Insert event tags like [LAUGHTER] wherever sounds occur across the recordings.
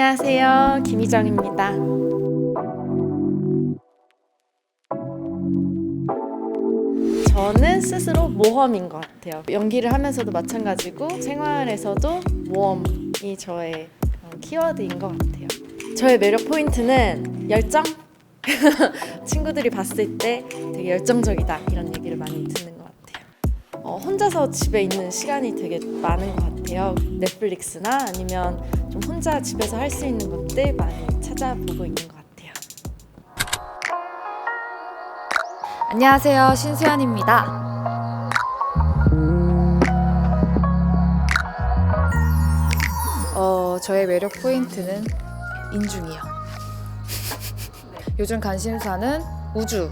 안녕하세요. 김희정입니다. 저는 스스로 모험인 것 같아요. 연기를 하면서도 마찬가지고 생활에서도 모험이 저의 키워드인 것 같아요. 저의 매력 포인트는 열정? [LAUGHS] 친구들이 봤을 때 되게 열정적이다 이런 얘기를 많이 듣는 것 같아요. 어, 혼자서 집에 있는 시간이 되게 많은 것 같아요. 넷플릭스나 아니면 좀 혼자 집에서 할 수 있는 것들 많이 찾아보고 있는 것 같아요. 안녕하세요. 신수연입니다. 어, 저의 매력 포인트는 인중이요. [LAUGHS] 요즘 관심사는 우주의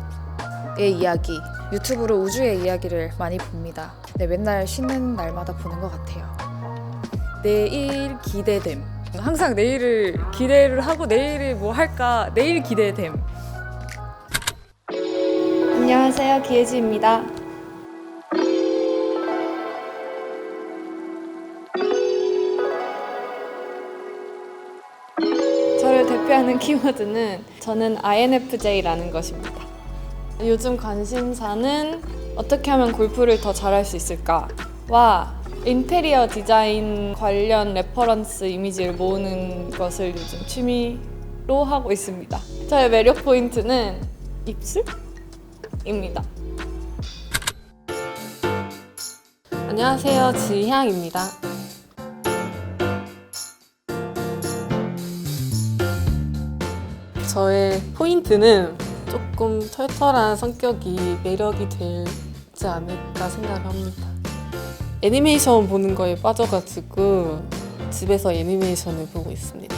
이야기, 유튜브로 우주의 이야기를 많이 봅니다. 네, 맨날 쉬는 날마다 보는 것 같아요. 내일 기대됨. 항상 내일을 기대를 하고 내일이 뭐 할까 내일 기대됨. 안녕하세요. 기혜지입니다. 저를 대표하는 키워드는 저는 INFJ라는 것입니다. 요즘 관심사는 어떻게 하면 골프를 더 잘할 수 있을까 와 인테리어 디자인 관련 레퍼런스 이미지를 모으는 것을 요즘 취미로 하고 있습니다. 저의 매력 포인트는 입술? 입니다. 안녕하세요. 지향입니다. 저의 포인트는 조금 털털한 성격이 매력이 되지 않을까 생각을 합니다. 애니메이션 보는 거에 빠져가지고 집에서 애니메이션을 보고 있습니다.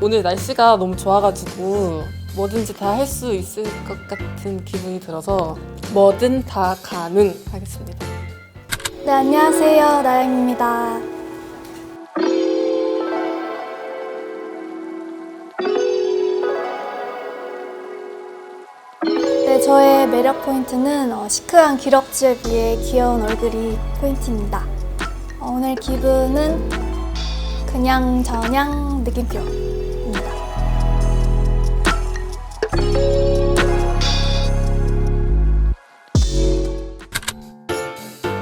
오늘 날씨가 너무 좋아가지고 뭐든지 다 할 수 있을 것 같은 기분이 들어서 뭐든 다 가능하겠습니다. 네, 안녕하세요. 나영입니다. 저의 매력 포인트는 어, 시크한 기럭지에 비해 귀여운 얼굴이 포인트입니다. 어, 오늘 기분은 그냥 저냥 느낌표입니다.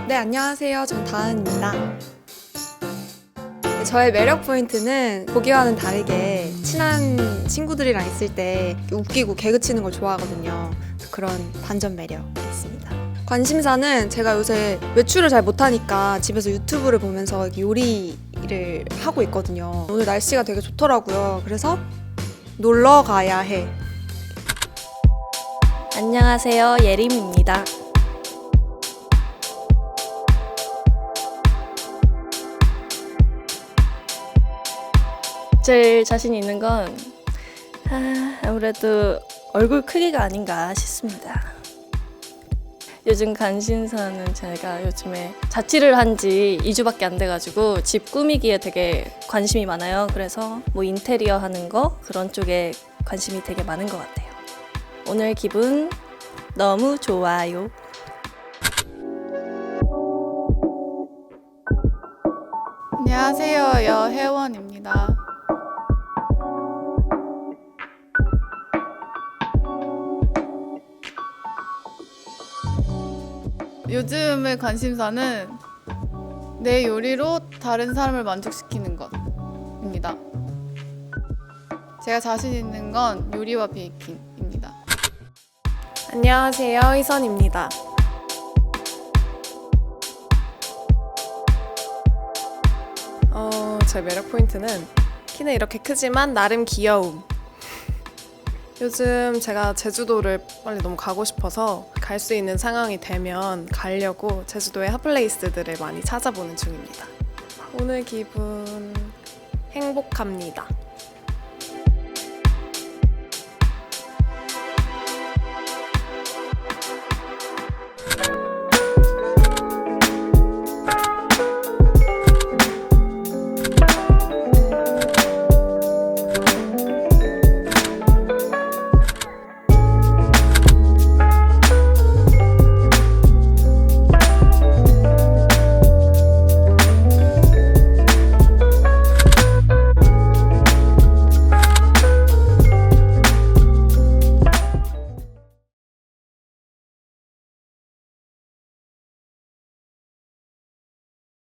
네, 안녕하세요. 전 다은입니다. 네, 저의 매력 포인트는 보기와는 다르게 친한 친구들이랑 있을 때 웃기고 개그 치는 걸 좋아하거든요. 그런 반전 매력이 있습니다. 관심사는 제가 요새 외출을 잘 못하니까 집에서 유튜브를 보면서 요리를 하고 있거든요. 오늘 날씨가 되게 좋더라고요. 그래서 놀러 가야 해. 안녕하세요. 예림입니다. 제일 자신 있는 건 아, 아무래도 얼굴 크기가 아닌가 싶습니다. 요즘 관심사는 제가 요즘에 자취를 한 지 2주밖에 안 돼가지고 집 꾸미기에 되게 관심이 많아요. 그래서 뭐 인테리어 하는 거 그런 쪽에 관심이 되게 많은 것 같아요. 오늘 기분 너무 좋아요. 안녕하세요. 여혜원입니다. 요즘의 관심사는 내 요리로 다른 사람을 만족시키는 것입니다. 제가 자신 있는 건 요리와 베이킹입니다. 안녕하세요. 희선입니다. 어, 제 매력 포인트는 키는 이렇게 크지만 나름 귀여움. 요즘 제가 제주도를 빨리 너무 가고 싶어서 갈 수 있는 상황이 되면 가려고 제주도의 핫플레이스들을 많이 찾아보는 중입니다. 오늘 기분 행복합니다.